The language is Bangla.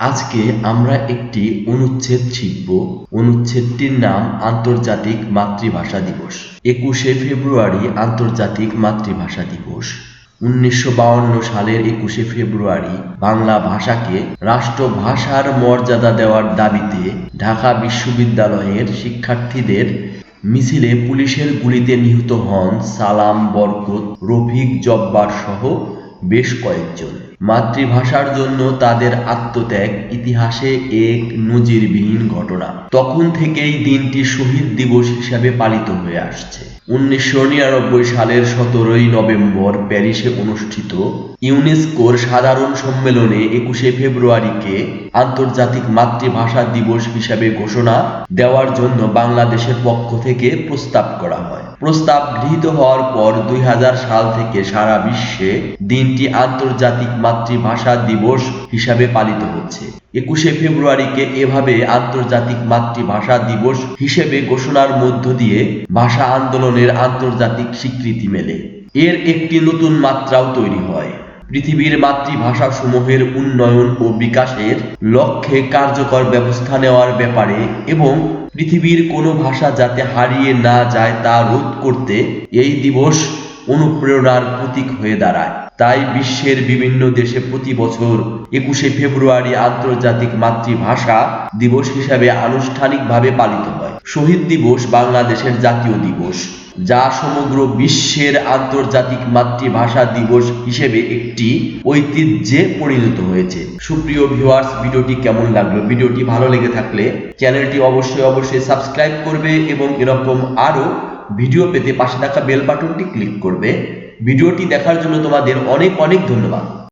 আজকে আমরা একটি অনুচ্ছেদ শিখব। অনুচ্ছেদটির নাম আন্তর্জাতিক মাতৃভাষা দিবস। একুশে ফেব্রুয়ারি আন্তর্জাতিক মাতৃভাষা দিবস। উনিশশো সালের একুশে ফেব্রুয়ারি বাংলা ভাষাকে রাষ্ট্রভাষার মর্যাদা দেওয়ার দাবিতে ঢাকা বিশ্ববিদ্যালয়ের শিক্ষার্থীদের মিছিলে পুলিশের গুলিতে নিহত হন সালাম বরকত, রফিক জব্বার সহ বেশ কয়েকজন। মাতৃভাষার জন্য তাদের আত্মত্যাগ ইতিহাসে এক নজিরবিহীন ঘটনা। তখন থেকেই দিনটি শহীদ দিবস হিসাবে পালিত হয়ে আসছে। উনিশশো নিরানব্বই সালের সতেরোই নভেম্বর প্যারিসে অনুষ্ঠিত ইউনেস্কোর সাধারণ সম্মেলনে একুশে ফেব্রুয়ারিকে আন্তর্জাতিক মাতৃভাষা দিবস হিসাবে ঘোষণা দেওয়ার জন্য বাংলাদেশের পক্ষ থেকে প্রস্তাব করা হয়। প্রস্তাব গৃহীত হওয়ার পর দুই হাজার সাল থেকে সারা বিশ্বে দিনটি আন্তর্জাতিক মাতৃভাষা দিবস হিসাবে পালিত হচ্ছে। একুশে ফেব্রুয়ারিকে এভাবে আন্তর্জাতিক মাতৃভাষা দিবস হিসেবে ঘোষণার মধ্য দিয়ে ভাষা আন্দোলনের আন্তর্জাতিক স্বীকৃতি মেলে। এর একটি নতুন মাত্রাও তৈরি হয়। পৃথিবীর মাতৃভাষা সমূহের উন্নয়ন ও বিকাশের লক্ষ্যে কার্যকর ব্যবস্থা নেওয়ার ব্যাপারে এবং পৃথিবীর কোনো ভাষা যাতে হারিয়ে না যায় তা রোধ করতে এই দিবস অনুপ্রেরণার প্রতীক হয়ে দাঁড়ায়। তাই বিশ্বের বিভিন্ন দেশে প্রতি বছর একুশে ফেব্রুয়ারি আন্তর্জাতিক মাতৃভাষা দিবস হিসাবে আনুষ্ঠানিকভাবে পালিত হয়। শহীদ দিবস বাংলাদেশের জাতীয় দিবস, যা সমগ্র বিশ্বের আন্তর্জাতিক মাতৃভাষা দিবস হিসেবে একটি ঐতিহ্যে পরিণত হয়েছে। সুপ্রিয় ভিউয়ার্স ভিডিওটি কেমন লাগল? ভিডিওটি ভালো লেগে থাকলে চ্যানেলটি অবশ্যই অবশ্যই সাবস্ক্রাইব করবে এবং এরকম আরও ভিডিও পেতে পাশে থাকা বেল বাটনটি ক্লিক করবে। ভিডিওটি দেখার জন্য তোমাদের অনেক অনেক ধন্যবাদ।